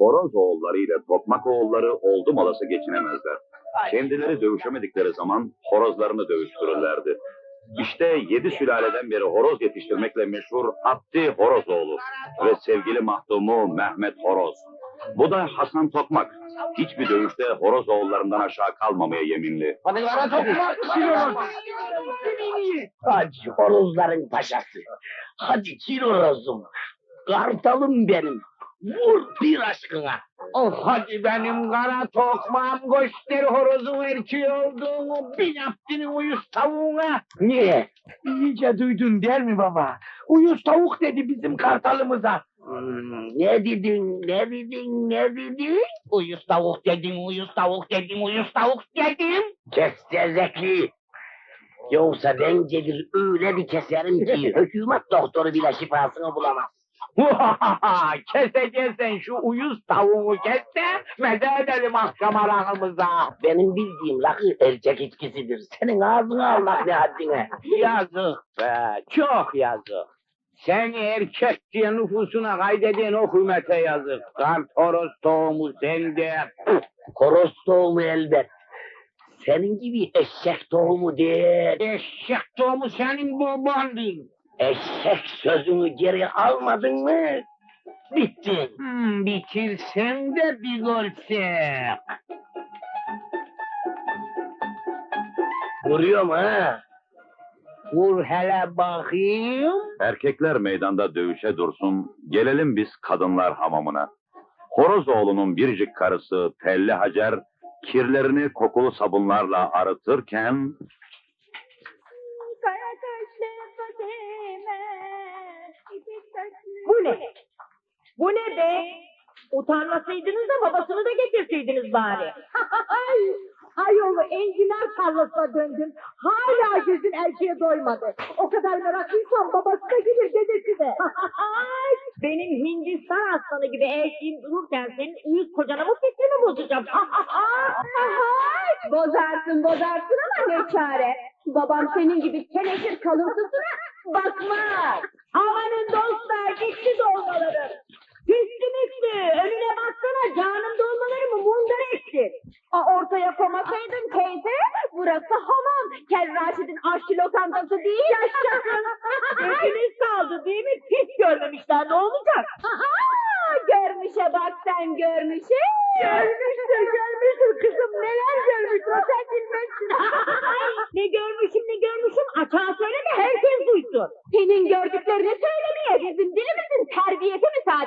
horoz oğulları ile tokmak oğulları oldum olası geçinemezler. Kendileri dövüşemedikleri zaman horozlarını dövüştürürlerdi. İşte yedi sülaleden beri horoz yetiştirmekle meşhur Abdi Horozoğlu ve sevgili mahdumu Mehmet Horoz. Bu da Hasan Tokmak. Hiçbir dövüşte horoz oğullarından aşağı kalmamaya yeminli. Hadi bana topla. Hadi horozların paşası. Hadi çil horozum. Kartalım benim. Vur bir aşkına. Of hadi benim kara tokmağım göster horozun erkeği olduğunu bir yaptığını uyuz tavuğuna. Niye? İyice duydun der mi baba? Uyuz tavuk dedi bizim kartalımıza. Hmm, ne dedin, ne dedin, ne dedin? Uyuz tavuk dedim, uyuz tavuk dedim, uyuz tavuk dedim. Kes tezekli. Yoksa ben gelir öyle bir keserim ki hükümet doktoru bile şifasını bulamaz. Keseceksen şu uyuz tavuğu kes de meze edelim akşam aramıza. Benim bildiğim rakı erkek içkisidir. Senin ağzına Allah ne haddine. Yazık be, çok yazık. Sen erkek diye nüfusuna kaydeden o hükümete yazık. Kart horoz tohumu sende. Horoz tohumu elbet. Senin gibi eşek tohumu değil. Eşek tohumu senin babandır. Eşek sözünü geri almadın mı? Bittin. Hmm, bitirsen de bir görsek. Vuruyorum ha. Vur hele bakayım. Erkekler meydanda dövüşe dursun, gelelim biz kadınlar hamamına. Horozoğlu'nun biricik karısı Telli Hacer, kirlerini kokulu sabunlarla arıtırken Bu ne be? Utanmasaydınız da babasını da getirseydiniz bari. Ay, ayolu enginar tarlasına döndün. Hala gözün elçiye doymadı. O kadar meraklıysan babası da gelir dedesi de. Ay, Benim Hindistan aslanı gibi elçiğim dururken senin uyuz kocana mı fikrimi bozacağım? bozarsın bozarsın ama ne çare. Babam senin gibi teneşir kalıntısına bakmaz. Amanın dostlar gitti dolmaları. Püstü müstü önüne baksana canım dolmalarımı mundar etti. Aa, ortaya komasaydın teyze burası hamam. Kel Raşid'in aşçı lokantası değil. Yaşasın. Gözünüz kaldı değil mi? Hiç görmemişler ne olacak? Aha, görmüşe bak sen görmüşe. Görmüştür görmüştür kızım neler görmüş o sen bilmezsin. ne görmüşüm ne görmüşüm açığa söyle de herkes duysun. Senin gördüklerini dilimizin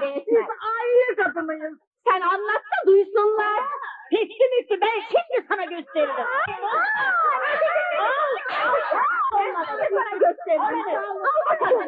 müsaade etmez. Biz aile kadınıyız. Sen anlat da duysunlar. Pisli misli ben şimdi sana gösteririm. Olmadı sana gösteririm. Al bakalım. Oyna Hacer oyna. Oyna bakalım.